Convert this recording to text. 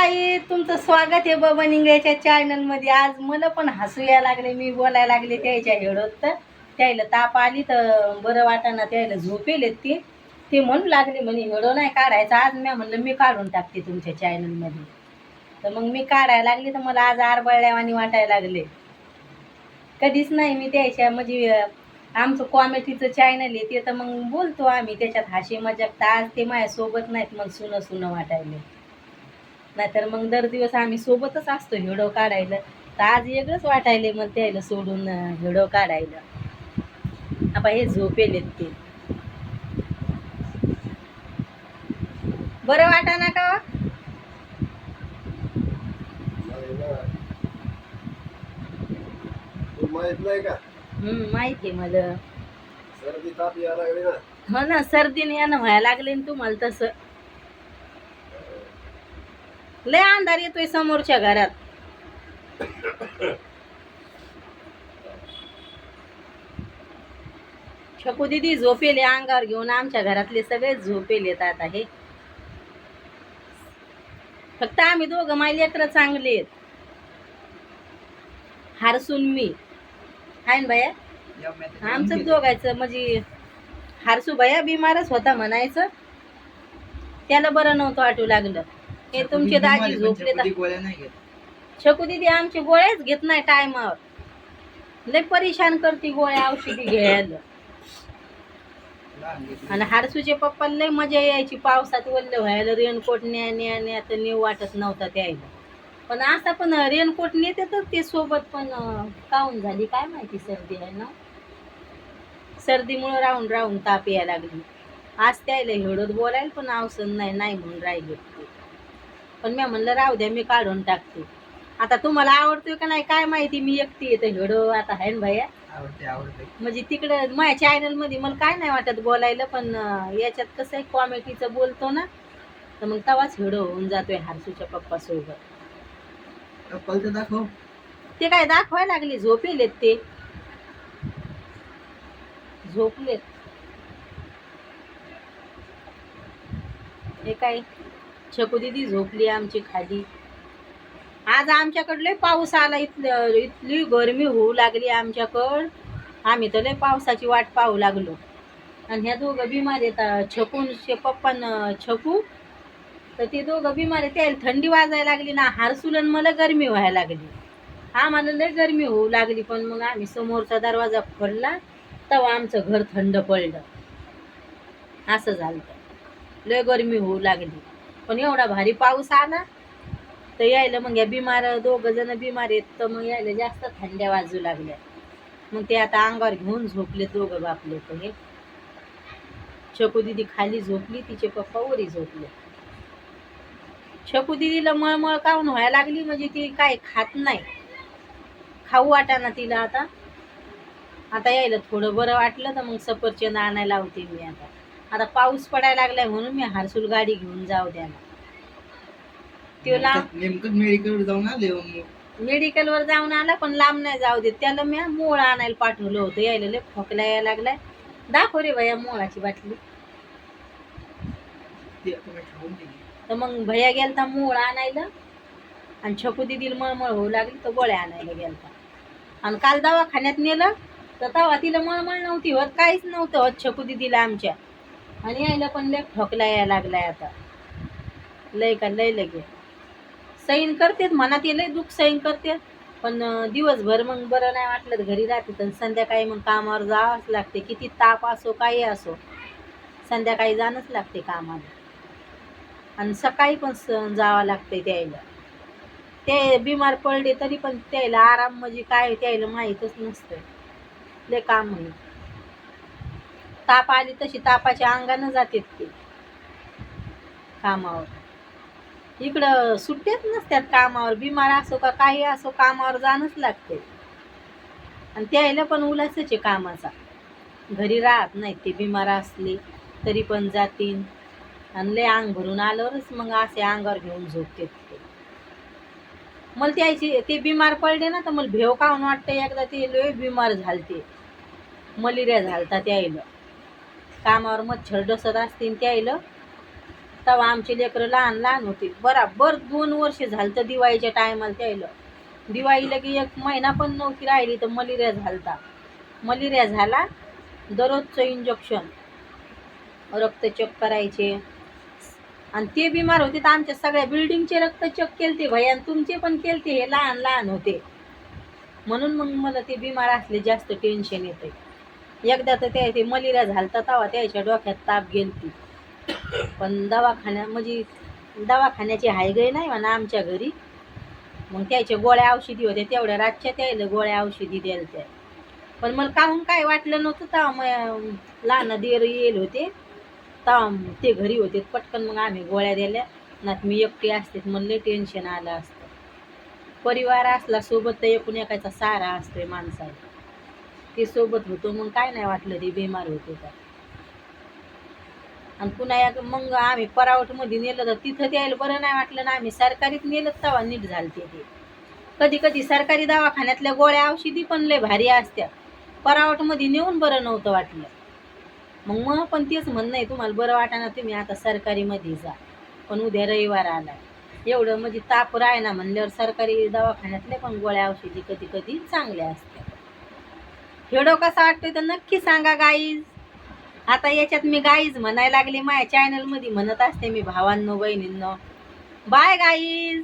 ताई तुमचं स्वागत आहे बाबा निंगळ्याच्या चॅनलमध्ये आज मला पण हसू यायला लागले मी बोलायला लागले त्याच्या हेडत तर. त्याला ताप आली तर बरं वाटाना त्याला झोपेलेत ती. ते म्हणू लागले म्हणे हेडो नाही काढायचा आज मी म्हणलं मी काढून टाकते तुमच्या चॅनलमध्ये तर मग मी काढायला लागले तर मला आज आरबळल्यावानी वाटायला लागले. कधीच नाही मी त्याच्या म्हणजे आमचं कॉमेडीचं चॅनल आहे ते तर मग बोलतो आम्ही त्याच्यात हाशी मजाक तर आज ते माझ्यासोबत नाहीत मग सुनं सुनं वाटायले. नाहीतर मग दर दिवस आम्ही सोबतच असतो हिडो काढायला. तर आज वेगळंच वाटायले मग त्याला सोडून हिडो काढायला. आता हे झोपेल ते. बरं वाटा ना का माहीत नाही का? हम्म माहिती आहे मला. सर्दी ताप यायला लागली ना. हो ना सर्दीने यानं व्हायला लागले ना तुम्हाला तसं. लय अंधार येतोय समोरच्या घरात. छकू दिदी झोपेले अंगावर घेऊन आमच्या घरातले सगळे झोपेलेत आता हे. फक्त आम्ही दोघं माय एकत्र चांगले आहेत. हारसून मी. हाय ना भैया आमचं दोघायचं म्हणजे हारसू भैया बिमारच होता म्हणायचं. त्याला बरं नव्हतं वाटू लागलं. हे तुमचे दाजी झोपले तर शकू दिदी आमची गोळ्याच घेत नाही टायमावर. लय परेशान करते गोळ्या औषधी घ्यायला. आणि हारसूचे पप्पा लय मजा यायची पावसात वल्ल व्हायला रेनकोट न्या न्या न्या तर नेऊ वाटत नव्हता त्याला पण आता पण रेनकोट नेते तर ते सोबत पण अं, काहून झाली? काय माहिती सर्दी आहे ना? सर्दीमुळं राहून राहून ताप यायला लागली. आज त्याला हिडत बोलायला पण औषध नाही नाही म्हणून राहिले. पण मी म्हणलं राहू द्या मी काढून टाकते. आता तुम्हाला आवडतोय का नाही काय माहिती मी एकटी येतं हिडो आता आहे ना भैया? आवडते आवडते. म्हणजे तिकडं माझ्या चॅनलमध्ये मला काय नाही वाटत बोलायला पण याच्यात कसं आहे कॉमेडीचं बोलतो ना तर मग तवाच हिडो होऊन जातोय हारसूच्या पप्पा सोबत. दाखव. ते काय दाखवायला लागले झोपेलेत ते. झोपलेत. हे काय? छकू दिदी झोपली आमची खाली. आज आमच्याकडले पाऊस आला इथलं इथली गरमी होऊ लागली आमच्याकड. आम्ही तर लय पावसाची वाट पाहू लागलो. आणि ह्या दोघं बिमार येतात छकून शे पप्पान छकू. तर ते दोघं बिमार आहे त्याला थंडी वाजायला लागली ना हारसुलन मला गरमी व्हायला लागली. आम्हाला लय गरमी होऊ लागली पण मग आम्ही समोरचा दरवाजा खोलला तेव्हा आमचं घर थंड पडलं. असं झालं. लय गरमी होऊ लागली. पण एवढा भारी पाऊस आला तर यायला मग या बिमार दोघं जण बिमार आहेत तर मग यायला जास्त थंड्या वाजू लागल्या. मग ते आता अंगावर घेऊन झोपले दोघं बापले तर हे. छकू दिदी खाली झोपली तिचे पप्पा वरी झोपले. छकू दिदीला मळमळ काऊन व्हायला लागली? म्हणजे ती काय खात नाही. खाऊ वाटाना तिला आता. आता यायला थोडं बरं वाटलं तर मग सफरचंद आणायला लावते मी आता. आता पाऊस पडायला लागलाय म्हणून मी हारसूल गाडी घेऊन जाऊ द्या ना. तो लांब नेमकं मेडिकल जाऊन आले मग. मेडिकलवर जाऊन आला पण लांब नाही जाऊ देत. त्याला मी मोळ आणायला पाठवलं होतं. यायला लय खोकला यायला लागलाय. दाखव रे भैया मोळाची बाटली. ते आता मी ठेवून दिली. तर मग भैया गेलता मोळ आणायला. आणि छकू दिदीला मळमळ होऊ लागली तर गोळ्या आणायला गेलता. आणि काल दवाखान्यात नेलं तर तेव्हा तिला मळमळ नव्हती होत. काहीच नव्हतं होत छकू दिदीला आमच्या. आणि यायला पण लय ठोकला यायला लागलाय आता. लय का लय लगे. सैन करतेत म्हणा ते लय दुःख सैन करते पण दिवसभर मग बरं नाही वाटलं घरी राहते तर संध्याकाळी मग कामावर जावंच लागते. किती ताप असो काही असो संध्याकाळी जाणंच लागते कामाला. आणि सकाळी पण स- जावं लागते त्यायला. ते बिमार पडले तरी पण त्यायला आराम म्हणजे काय त्यायला माहीतच नसतं. लय काम म्हणून ताप आली तशी तापाच्या अंगानं जातात ते. कामावर. इकडं सुट्ट्याच नसतात कामावर. बिमार असो का काही असो कामावर जाणंच लागते. आणि त्याला पण उलासच आहे कामाचा घरी राहत नाही ते बिमार असले तरी पण जातील आणि लय अंग भरून आल्यावरच मग असे अंगावर घेऊन झोपते ते. मला त्याची ते बिमार पडले ना तर मला भेव काऊन वाटतं एकदा ते लय बिमार झालते. मलेरिया झालता त्याईलं कामावर मच्छर डसत असतील त्यायलं. तेव्हा आमचे लेकरं लहान लहान होते. बराबर दोन वर्ष झालं तर दिवाळीच्या टायमाला त्यायलं. दिवाळीला की एक महिना पण नव्हती राहिली तर मलेरिया झालता. मलेरिया झाला दररोजचं इंजेक्शन रक्त चेक करायचे. आणि ते बिमार होते तर आमच्या सगळ्या बिल्डिंगचे रक्त चेक केलते भाई आणि तुमचे पण केलते हे लहान लहान होते. म्हणून मग मला ते बिमार असले जास्त टेन्शन येते एकदा तर त्या ते मलेरिया झालता तेव्हा त्याच्या डोक्यात ताप गेलती. पण दवाखान्या म्हणजे दवाखान्याची हायगय नाही म्हणा आमच्या घरी. मग त्याच्या गोळ्या औषधी होत्या तेवढ्या रातच्या त्याला गोळ्या औषधी द्यायला त्या पण मला काहून काय वाटलं नव्हतं तेव्हा मग लहान देर येईल होते. तेव्हा ते घरी होते पटकन मग आम्ही गोळ्या दिल्या. ना मी एकटी असते म्हणले टेन्शन आलं असतं. परिवार असला सोबत तर एकूण एकाचा सारा असतोय माणसाला. ते सोबत होतो मग काय नाही वाटलं ते बेमार होते तर आणि पुन्हा एक मग आम्ही परावटमध्ये नेलं तर तिथं द्यायला बरं नाही वाटलं ना आम्ही सरकारीत नेलं तेव्हा नीट झालते ते. कधी कधी सरकारी दवाखान्यातल्या गोळ्या औषधी पण लय भारी असत्या. परावटमध्ये नेऊन बरं नव्हतं वाटलं. मग मग पण तेच म्हणणं आहे तुम्हाला बरं वाटाना तुम्ही आता सरकारीमध्ये जा. पण उद्या रविवार आला. एवढं म्हणजे ताप राहिना म्हणल्यावर सरकारी दवाखान्यातल्या पण गोळ्या औषधी कधी कधी चांगल्या असतात. व्हिडिओ कसा वाटतोय तर नक्की सांगा गाईज आता याच्यात मी गाईज म्हणायला लागली माझ्या चॅनलमध्ये म्हणत असते मी भावांनो बहिणींनो. Bye guys